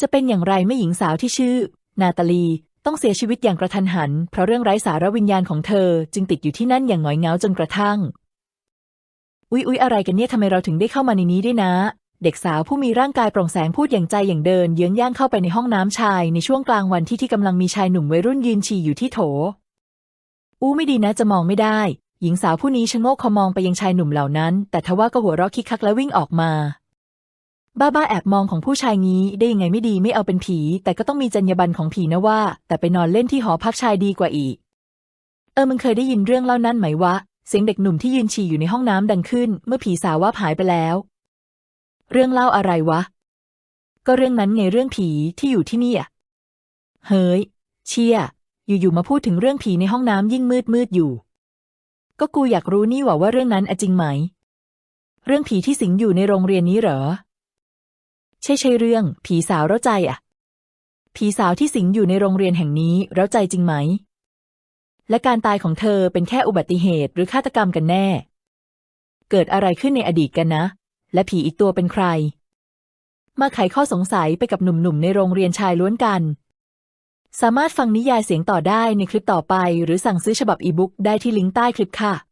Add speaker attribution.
Speaker 1: จะเป็นอย่างไรไม่หญิงสาวที่ชื่อ นาตาลี ต้องเสียชีวิตอย่างกระทันหัน เพราะเรื่องไร้สารวิญญาณของเธอ จึงติดอยู่ที่นั่นอย่างหงอยเหงาจนกระทั่ง อุ๊ยอุ๊ยอะไรกันเนี่ยทำไมเราถึงได้เข้ามาในนี้ด้วยนะ เด็กสาวผู้มีร่างกายโปร่งแสงพูดอย่างใจอย่างเดิน เยื้องย่างเข้าไปในห้องน้ำชายในช่วงกลางวันที่ที่กำลังมีชายหนุ่มวัยรุ่นยืนฉี่อยู่ที่โถ อู้ไม่ดีนะจะมองไม่ได้ หญิงสาวผู้นี้ชะโงกคอมองไปยังชายหนุ่มเหล่านั้น แต่ทว่าก็หัวเราะคิกคักและวิ่งออกมา บ้าบ้าแอบมองของผู้ชายงี้ได้ยังไงไม่ดีไม่เอาเป็นผี แต่ก็ต้องมีจรรยาบรรณของผีนะว่า แต่ไปนอนเล่นที่หอพักชายดีกว่าอีก เออมึงเคยได้ยินเรื่องเล่านั่นไหมวะ เสียงเด็กหนุ่มที่ยืนฉี่อยู่ในห้องน้ำดังขึ้น เมื่อผีสาวว่าหายไปแล้ว เรื่องเล่าอะไรวะ ก็เรื่องนั้นไงเรื่องผีที่อยู่ที่นี่อะเฮ้ย เชี่ย อยู่ๆมาพูดถึงเรื่องผีในห้องน้ำยิ่งมืดมืดอยู่ ก็กูอยากรู้นี่หว่าว่าเรื่องนั้นอจริงไหม เรื่องผีที่สิงอยู่ในโรงเรียนนี้เหรอ ใช่ใช่เรื่อง ผีสาวเร้าใจอะผีสาวที่สิงอยู่ในโรงเรียนแห่งนี้เร้าใจจริงไหม และการตายของเธอเป็นแค่อุบัติเหตุหรือฆาตกรรมกันแน่ เกิดอะไรขึ้นในอดีตกันนะ และผีอีกตัวเป็นใคร มาไขข้อสงสัยไปกับหนุ่มๆในโรงเรียนชายล้วนกัน สามารถฟังนิยายเสียงต่อได้ในคลิปต่อไป หรือสั่งซื้อฉบับอีบุ๊กได้ที่ลิงก์ใต้คลิปค่ะ